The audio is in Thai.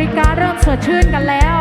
กรี๊ดกาเริ่มสดชื่นกันแล้ว